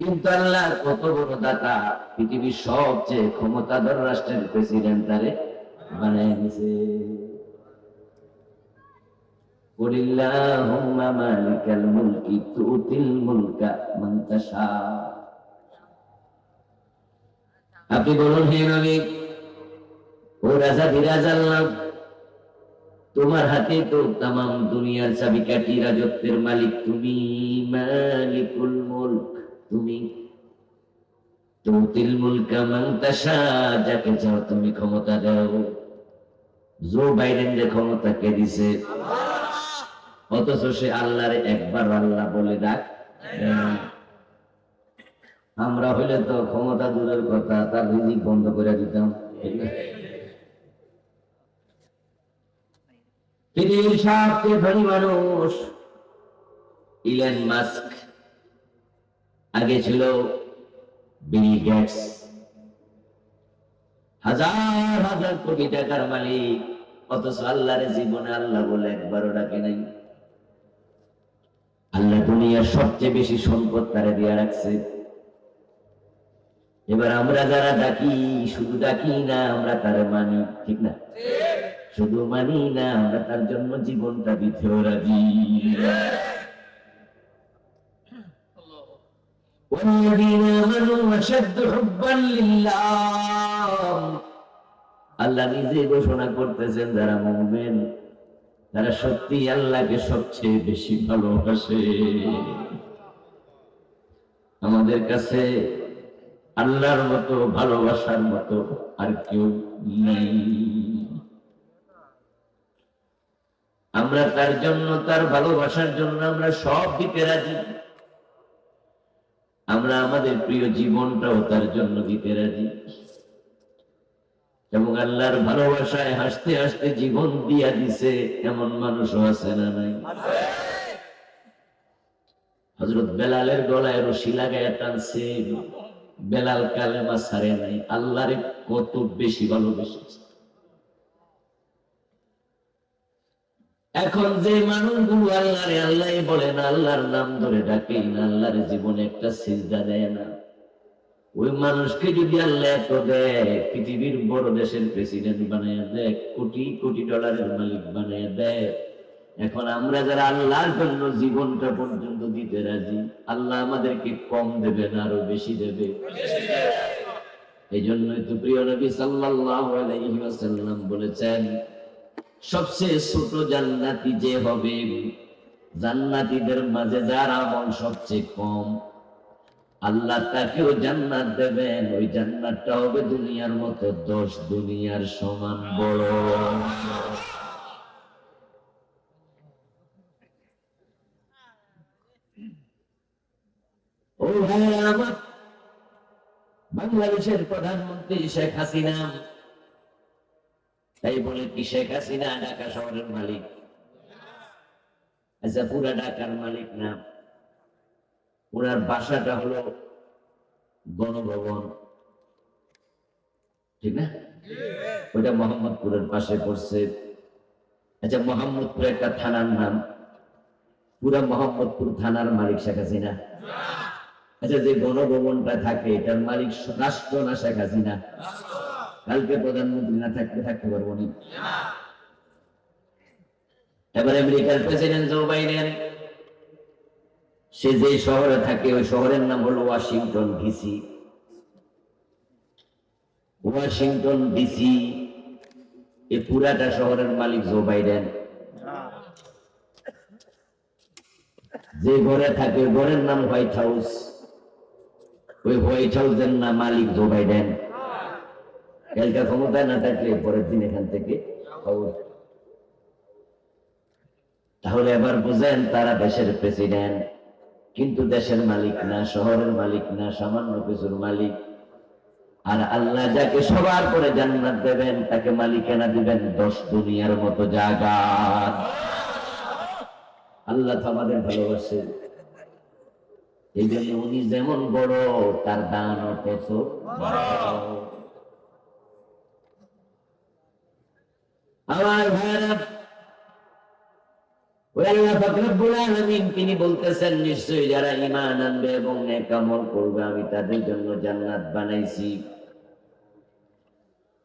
কিন্তু আল্লাহর কত বড় দাতা পৃথিবীর সবচেয়ে ক্ষমতাধর রাষ্ট্রের প্রেসিডেন্ট তারে বানায় নিছে আপনি বলুন, হে নবী, ও রাজা বিরাজ আল্লাহ, তোমার হাতে তো তাম দুনিয়ার চাবিকাঠি রাজত্বের মালিক তুমি, মালিকুল মুলক। তুমি। তুতিল যাকে চাও তুমি ক্ষমতা দাও। জো বাইডেন যে ক্ষমতা কে দিছে? অথচ সে আল্লাহর একবার আল্লাহ বলে ডাক। আমরা হইলে তো ক্ষমতা দূরের কথা, তার রিজিক বন্ধ করে দিতাম। পৃথিবীর সবচেয়ে ধনী মানুষ। ইলেন মাস্ক আগে ছিল বিল গেটস। হাজার হাজার কোটি টাকার মালিক অথচ আল্লাহর জীবনে আল্লাহ বলে একবারও ডাকে নাই। আল্লাহ দুনিয়ার সবচেয়ে বেশি সম্পদ তারা দিয়ে রাখছে। এবার আমরা যারা ডাকি শুধু ডাকি না আমরা তারা মানি ঠিক না? শুধু মানি না আমরা তার জন্য জীবনটা দিতেও রাজি। والذين آمنوا أشد حبا لله আল্লাহ নিজে ঘোষণা করতেছেন যারা মুভমেন তারা সত্যি আল্লাহকে সবচেয়ে বেশি ভালোবাসে আমাদের কাছে আল্লাহর মতো ভালোবাসার মতো আর কেউ নেই আমরা তার জন্য তার ভালোবাসার জন্য আমরা সব দিতে রাজি আমরা আমাদের প্রিয় জীবনটাও তার জন্য দিতে রাজি। এবং আল্লাহর ভালোবাসায় হাসতে হাসতে জীবন দিয়া দিছে এমন মানুষও আছে না নাই? হজরত বেলালের গলায় রশি লাগায় টানছে। বেলাল কালেমা ছাড়ে নাই। আল্লাহরে কত বেশি ভালোবেসেছে। এখন যে মানুষগুলো আল্লাহরে আল্লাহ বলে না আল্লাহর নাম ধরে ডাকে না আল্লাহর জীবনে একটা সিজদা দেয় না। ওই মানুষকে যদি আল্লাহ এত দেয়, পৃথিবীর বড় দেশের প্রেসিডেন্ট বানায় দেয়, কোটি কোটি ডলারের মালিক বানায় দেয়, এখন আমরা যারা আল্লাহর জন্য জীবনটা পর্যন্ত দিতে রাজি, আল্লাহ আমাদেরকে কম দেবে না, আরও বেশি দেবে। এই জন্যই তো প্রিয় নবী সাল্লাল্লাহু আলাইহি ওয়াসাল্লাম বলেছেন সবচেয়ে ছোট জান্নাতি যে হবে, জান্নাতীদের মাঝে যার আমল সবচেয়ে কম। আল্লাহ তাকেও জান্নাত দেবেন, ওই জান্নাতটা হবে দুনিয়ার মতো, দশ দুনিয়ার সমান বড়। ও ভাই আমার বাংলাদেশের প্রধানমন্ত্রী শেখ হাসিনা তাই বলে কি, শেখ হাসিনা ঢাকা শহরের মালিক? আচ্ছা পুরা ঢাকার মালিক না। ওনার বাসাটা হলো গণভবন। ঠিক না? ওইটা মোহাম্মদপুরের পাশে পড়ছে। আচ্ছা মোহাম্মদপুর একটা থানার নাম। পুরা মোহাম্মদপুর থানার মালিক শেখ হাসিনা। আচ্ছা যে গণভবনটা থাকে, এটার মালিক রাষ্ট্র না শেখ হাসিনা? কালকে প্রধানমন্ত্রী না থাকতে থাকতে পারব না। এবার আমেরিকার প্রেসিডেন্ট জো বাইডেন, সে যে শহরে থাকে, ওই শহরের নাম হলো ওয়াশিংটন ডিসি। ওয়াশিংটন ডিসি এই পুরাটা শহরের মালিক জো বাইডেন। যে ঘরে থাকে ঘরের নাম হোয়াইট হাউস। ওই হোয়াইট হাউসের নাম মালিক জো বাইডেন। কালকা ক্ষমতায় না থাকলে পরের দিন এখান থেকে খবর তাহলে এবার বুঝেন তারা দেশের প্রেসিডেন্ট কিন্তু দেশের মালিক না, শহরের মালিক না, সামান্য কিছুর মালিক। আর আল্লাহ যাকে সবার করে জান্নাত দেবেন, তাকে মালিকানা দিবেন দশ দুনিয়ার মতো জায়গা। আল্লাহ তো আমাদের ভালোবাসে এই জন্য উনি যেমন বড়, তার দান তত আমার ভাইরা তিনি বলতেছেন, নিশ্চয়ই যারা ঈমান আনবে এবং নেক আমল করবে, আমি তাদের জন্য জান্নাত বানাইছি।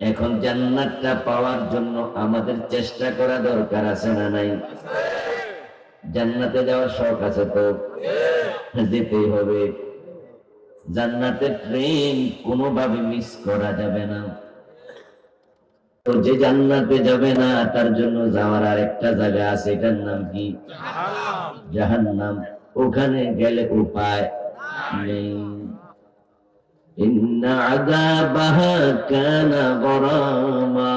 এখন জান্নাতটা পাওয়ার জন্য আমাদের চেষ্টা করা দরকার, আছে না নাই? জান্নাতে যাওয়ার শখ আছে তো? যেতেই হবে। জান্নাতের ট্রেন কোনোভাবে মিস করা যাবে না। যে জান্নাতে যাবে না, তার জন্য যাওয়ার আর একটা জায়গা আছে, এটার নাম কি? জাহান্নাম। ওখানে গেলে উপায় নেই। ইন্না আযাবাহা গরামা।